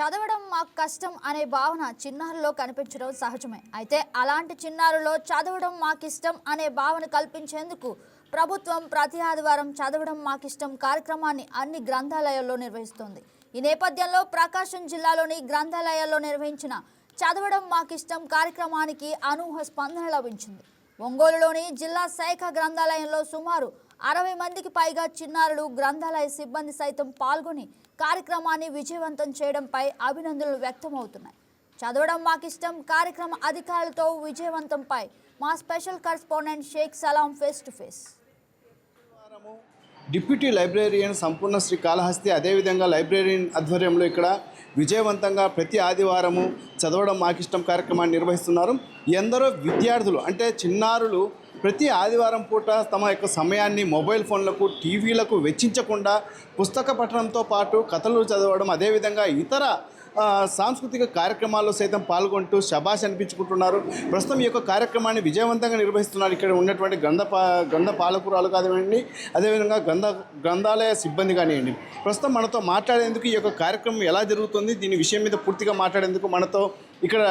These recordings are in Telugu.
చదవడం మాకు కష్టం అనే భావన చిన్నారులో కనిపించడం సహజమే. అయితే అలాంటి చిన్నారులో చదవడం మాకిష్టం అనే భావన కల్పించేందుకు ప్రభుత్వం ప్రతి ఆదివారం చదవడం మాకిష్టం కార్యక్రమాన్ని అన్ని గ్రంథాలయాల్లో నిర్వహిస్తోంది. ఈ నేపథ్యంలో ప్రకాశం జిల్లాలోని గ్రంథాలయాల్లో నిర్వహించిన చదవడం మాకిష్టం కార్యక్రమానికి అనూహ స్పందన లభించింది. ఒంగోలులోని జిల్లా శాఖ గ్రంథాలయంలో సుమారు అరవై మందికి పైగా చిన్నారులు గ్రంథాలయ సిబ్బంది సైతం పాల్గొని కార్యక్రమాన్ని విజయవంతం చేయడంపై అభినందనలు వ్యక్తమవుతున్నాయి. చదవడం మాకిష్టం కార్యక్రమ అధికారులతో విజయవంతంపై మా special correspondent Shaik Salam face to face. Deputy librarian Sampurna Sri Kalahasti అదేవిధంగా లైబ్రేరియన్ ఆధ్వర్యంలో ఇక్కడ విజయవంతంగా ప్రతి ఆదివారము చదవడం మాకిష్టం కార్యక్రమాన్ని నిర్వహిస్తున్నారు. ఎందరో విద్యార్థులు అంటే చిన్నారులు ప్రతి ఆదివారం పూట తమ యొక్క సమయాన్ని మొబైల్ ఫోన్లకు టీవీలకు వెచ్చించకుండా పుస్తక పఠనంతో పాటు కథలు చదవడం అదేవిధంగా ఇతర సాంస్కృతిక కార్యక్రమాల్లో సైతం పాల్గొంటూ శబాష్ అనిపించుకుంటున్నారు. ప్రస్తుతం ఈ యొక్క కార్యక్రమాన్ని విజయవంతంగా నిర్వహిస్తున్నారు. ఇక్కడ ఉన్నటువంటి గ్రంథ పా గ్రంథ పాలకురాలు కానివ్వండి అదేవిధంగా గ్రంథ గ్రంథాలయ సిబ్బంది కానివ్వండి. ప్రస్తుతం మనతో మాట్లాడేందుకు ఈ యొక్క కార్యక్రమం ఎలా జరుగుతుంది దీని విషయం మీద పూర్తిగా మాట్లాడేందుకు మనతో ఇక్కడ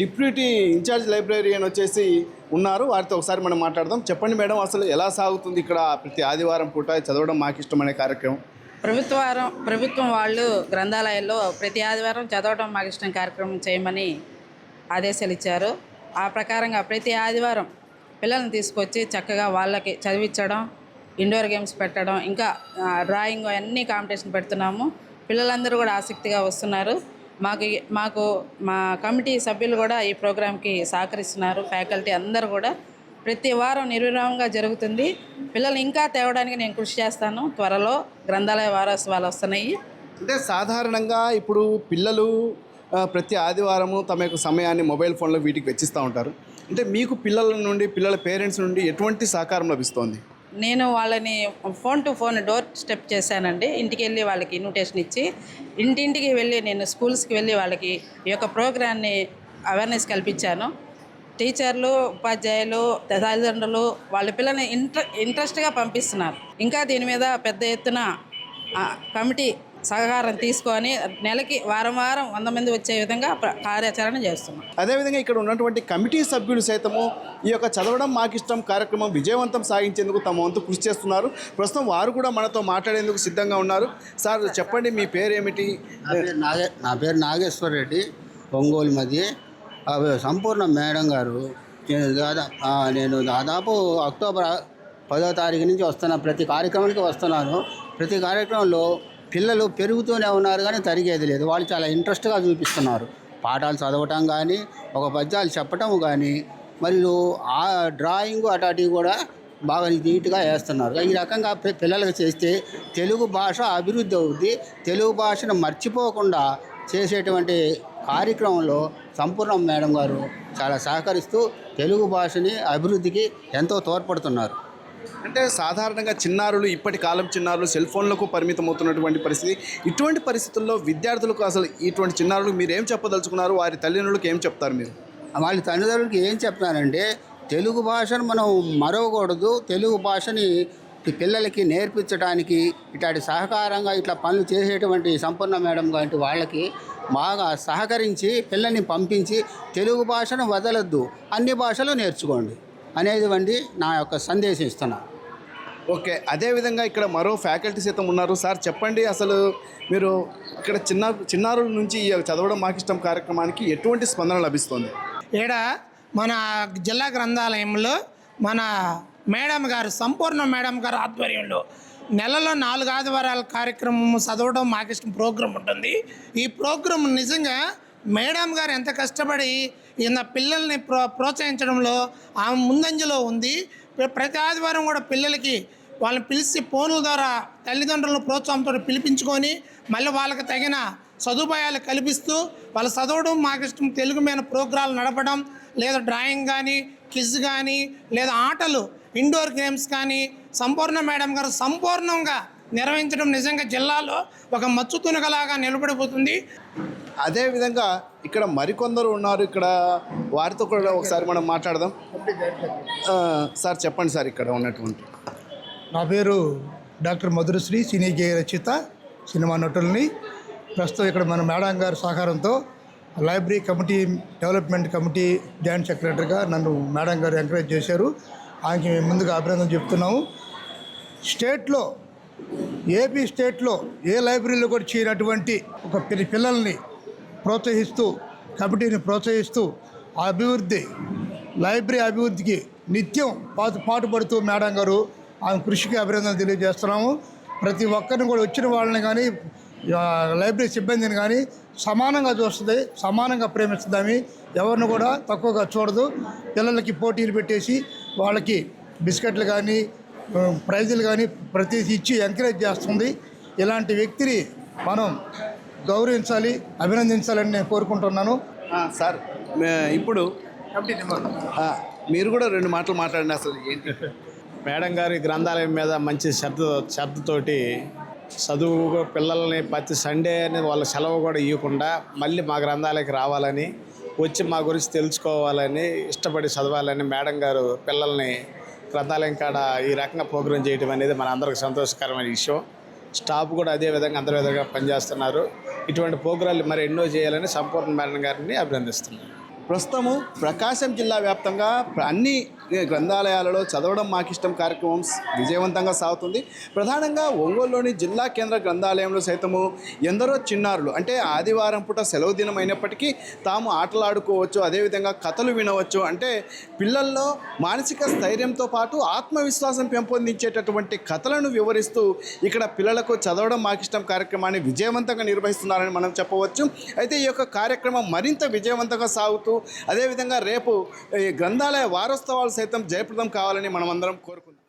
డిప్యూటీ ఇన్ఛార్జ్ లైబ్రేరియన్ వచ్చేసి ఉన్నారు. వారితో ఒకసారి మనం మాట్లాడదాం. చెప్పండి మేడం అసలు ఎలా సాగుతుంది ఇక్కడ ప్రతి ఆదివారం పూట చదవడం మాకు ఇష్టమనే కార్యక్రమం? ప్రభుత్వం ప్రభుత్వం వాళ్ళు గ్రంథాలయాల్లో ప్రతి ఆదివారం చదవడం మాకు ఇష్టం కార్యక్రమం చేయమని ఆదేశాలు ఇచ్చారు. ఆ ప్రకారంగా ప్రతి ఆదివారం పిల్లల్ని తీసుకొచ్చి చక్కగా వాళ్ళకి చదివించడం ఇండోర్ గేమ్స్ పెట్టడం ఇంకా డ్రాయింగ్ అన్నీ కాంపిటీషన్ పెడుతున్నాము. పిల్లలందరూ కూడా ఆసక్తిగా వస్తున్నారు. మాకు మాకు మా కమిటీ సభ్యులు కూడా ఈ ప్రోగ్రాంకి సహకరిస్తున్నారు. ఫ్యాకల్టీ అందరూ కూడా ప్రతి వారం నిర్విరామంగా జరుగుతుంది. పిల్లలు ఇంకా తేవడానికి నేను కృషి చేస్తాను. త్వరలో గ్రంథాలయ వారోత్సవాలు వస్తున్నాయి. అంటే సాధారణంగా ఇప్పుడు పిల్లలు ప్రతి ఆదివారము తమ యొక్క సమయాన్ని మొబైల్ ఫోన్లో వీటికి వెచ్చిస్తూ ఉంటారు. అంటే మీకు పిల్లల నుండి పిల్లల పేరెంట్స్ నుండి ఎటువంటి సహకారం లభిస్తోంది? నేను వాళ్ళని phone to phone door step చేశానండి. ఇంటికి వెళ్ళి వాళ్ళకి ఇన్విటేషన్ ఇచ్చి ఇంటింటికి వెళ్ళి నేను స్కూల్స్కి వెళ్ళి వాళ్ళకి ఈ యొక్క ప్రోగ్రాన్ని అవేర్నెస్ కల్పించాను. టీచర్లు ఉపాధ్యాయులు తల్లిదండ్రులు వాళ్ళ పిల్లల్ని ఇంట్ర ఇంట్రెస్ట్గా పంపిస్తున్నారు. ఇంకా దీని మీద పెద్ద ఎత్తున కమిటీ సహకారం తీసుకొని నెలకి వారం వారం వంద మంది వచ్చే విధంగా కార్యాచరణ చేస్తున్నాం. అదేవిధంగా ఇక్కడ ఉన్నటువంటి కమిటీ సభ్యులు సైతము ఈ యొక్క చదవడం మాకు ఇష్టం కార్యక్రమం విజయవంతం సాగించేందుకు తమ వంతు కృషి చేస్తున్నారు. ప్రస్తుతం వారు కూడా మనతో మాట్లాడేందుకు సిద్ధంగా ఉన్నారు. సార్ చెప్పండి మీ పేరు ఏమిటి నా పేరు నాగే నా పేరు నాగేశ్వర రెడ్డి ఒంగోలు మధ్య. సంపూర్ణ మేడం గారు నేను దాదా నేను దాదాపు అక్టోబర్ పదో తారీఖు నుంచి వస్తున్నా ప్రతి కార్యక్రమానికి వస్తున్నాను. ప్రతి కార్యక్రమంలో పిల్లలు పెరుగుతూనే ఉన్నారు కానీ తరిగేది లేదు. వాళ్ళు చాలా ఇంట్రెస్ట్గా చూపిస్తున్నారు. పాఠాలు చదవటం కానీ ఒక పద్యాలు చెప్పటం కానీ మరియు ఆ డ్రాయింగ్ అటాటివి కూడా బాగా నీట్గా వేస్తున్నారు. ఈ రకంగా పిల్లలకు చేస్తే తెలుగు భాష అభివృద్ధి అవుద్ది. తెలుగు భాషను మర్చిపోకుండా చేసేటువంటి కార్యక్రమంలో సంపూర్ణం మేడం గారు చాలా సహకరిస్తూ తెలుగు భాషని అభివృద్ధికి ఎంతో తోడ్పడుతున్నారు. అంటే సాధారణంగా చిన్నారులు ఇప్పటి కాలం చిన్నారులు సెల్ ఫోన్లకు పరిమితం అవుతున్నటువంటి పరిస్థితి. ఇటువంటి పరిస్థితుల్లో విద్యార్థులకు అసలు ఇటువంటి చిన్నారులు మీరు ఏం చెప్పదలుచుకున్నారు? వారి తల్లిదండ్రులకు ఏం చెప్తారు మీరు? వాళ్ళ తల్లిదండ్రులకి ఏం చెప్తానంటే తెలుగు భాషను మనం మరవకూడదు. తెలుగు భాషని పిల్లలకి నేర్పించడానికి ఇట్లాంటి సహకారంగా ఇట్లా పనులు చేసేటువంటి సంపూర్ణ మేడం లాంటి వాళ్ళకి బాగా సహకరించి పిల్లల్ని పంపించి తెలుగు భాషను వదలొద్దు. అన్ని భాషలు నేర్చుకోండి. అనేది వంటి నా యొక్క సందేశం ఇస్తున్నా. ఓకే అదేవిధంగా ఇక్కడ మరో ఫ్యాకల్టీ సైతం ఉన్నారు. సార్ చెప్పండి అసలు మీరు ఇక్కడ చిన్న చిన్నారుల నుంచి ఈ చదవడం మాకు ఇష్టం కార్యక్రమానికి ఎటువంటి స్పందన లభిస్తుంది? ఈడ మన జిల్లా గ్రంథాలయంలో మన మేడం గారు సంపూర్ణ మేడం గారు ఆధ్వర్యంలో నెలలో నాలుగు ఆదివారాల కార్యక్రమం చదవడం మాకు ఇష్టం ప్రోగ్రాం ఉంటుంది. ఈ ప్రోగ్రాం నిజంగా మేడం గారు ఎంత కష్టపడి ఈయన పిల్లల్ని ప్రో ప్రోత్సహించడంలో ఆమె ముందంజలో ఉంది. ప్రతి ఆదివారం కూడా పిల్లలకి వాళ్ళని పిలిచి ఫోన్ల ద్వారా తల్లిదండ్రులను ప్రోత్సాహంతో పిలిపించుకొని మళ్ళీ వాళ్ళకి తగిన సదుపాయాలు కల్పిస్తూ వాళ్ళు చదవడం మాకు ఇష్టం తెలుగు మీద ప్రోగ్రాలు నడపడం లేదా డ్రాయింగ్ కానీ క్విజ్ కానీ లేదా ఆటలు ఇండోర్ గేమ్స్ కానీ సంపూర్ణ మేడం గారు సంపూర్ణంగా నిర్వహించడం నిజంగా జిల్లాలో ఒక మచ్చు తునకలాగా నిలబడిపోతుంది. అదేవిధంగా ఇక్కడ మరికొందరు ఉన్నారు. ఇక్కడ వారితో కూడా ఒకసారి మనం మాట్లాడదాం. సార్ చెప్పండి సార్ ఇక్కడ ఉన్నటువంటి. నా పేరు డాక్టర్ మధురశ్రీ సినీ గేయ రచిత సినిమా నటుల్ని. ప్రస్తుతం ఇక్కడ మన మేడం గారి సహకారంతో library committee development committee joint సెక్రటరీగా నన్ను మేడం గారు ఎంకరేజ్ చేశారు. ఆయనకి మేము ముందుగా అభినందన చెప్తున్నాము. స్టేట్లో ఏపీ స్టేట్లో ఏ లైబ్రరీలో కూడా చేయనటువంటి ఒక పిల్లల్ని ప్రోత్సహిస్తూ కమిటీని ప్రోత్సహిస్తూ ఆ అభివృద్ధి లైబ్రరీ అభివృద్ధికి నిత్యం పాటు పాటుపడుతూ మేడం గారు ఆమె కృషికి అభినందనలు తెలియజేస్తున్నాము. ప్రతి ఒక్కరిని కూడా వచ్చిన వాళ్ళని కానీ లైబ్రరీ సిబ్బందిని కానీ సమానంగా చూస్తుంది సమానంగా ప్రేమిస్తుంది. ఎవరిని కూడా తక్కువగా చూడదు. పిల్లలకి పోటీలు పెట్టేసి వాళ్ళకి బిస్కెట్లు కానీ ప్రైజులు కానీ ప్రతి ఇచ్చి ఎంకరేజ్ చేస్తుంది. ఇలాంటి వ్యక్తిని మనం గౌరవించాలి అభినందించాలని నేను కోరుకుంటున్నాను. ఆ, సార్ ఇప్పుడు ఆ, మీరు కూడా రెండు మాటలు మాట్లాడండి అసలు ఏంటి? మేడం గారి గ్రంథాలయం మీద మంచి శ్రద్ధ శ్రద్ధతోటి చదువు పిల్లల్ని ప్రతి సండే అనేది వాళ్ళ సెలవు కూడా ఇవ్వకుండా మళ్ళీ మా గ్రంథాలయకి రావాలని వచ్చి మా గురించి తెలుసుకోవాలని ఇష్టపడి చదవాలని మేడం గారు పిల్లల్ని గ్రంథాలయం కాడ ఈ రకంగా ప్రోగ్రాం చేయడం అనేది మన అందరికి సంతోషకరమైన విషయం. స్టాఫ్ కూడా అదే విధంగా అందరి విధంగా పనిచేస్తున్నారు. ఇటువంటి ప్రోగ్రాంలు మరి ఎన్నో చేయాలని సంపూర్ణ మేడం గారిని అభినందిస్తున్నాను. ప్రస్తుతము ప్రకాశం జిల్లా వ్యాప్తంగా అన్ని గ్రంథాలయాలలో చదవడం మాకు ఇష్టం కార్యక్రమం విజయవంతంగా సాగుతుంది. ప్రధానంగా ఒంగోలులోని జిల్లా కేంద్ర గ్రంథాలయంలో సైతము ఎందరో చిన్నారులు అంటే ఆదివారం పూట సెలవు దినం అయినప్పటికీ తాము ఆటలాడుకోవచ్చు అదేవిధంగా కథలు వినవచ్చు అంటే పిల్లల్లో మానసిక స్థైర్యంతో పాటు ఆత్మవిశ్వాసం పెంపొందించేటటువంటి కథలను వివరిస్తూ ఇక్కడ పిల్లలకు చదవడం మాకు ఇష్టం కార్యక్రమాన్ని విజయవంతంగా నిర్వహిస్తున్నారని మనం చెప్పవచ్చు. అయితే ఈ యొక్క కార్యక్రమం మరింత విజయవంతంగా సాగుతూ అదేవిధంగా రేపు ఈ గ్రంథాలయ వారోత్సవాలు సైతం జయప్రదం కావాలని మనం అందరం కోరుకుందాం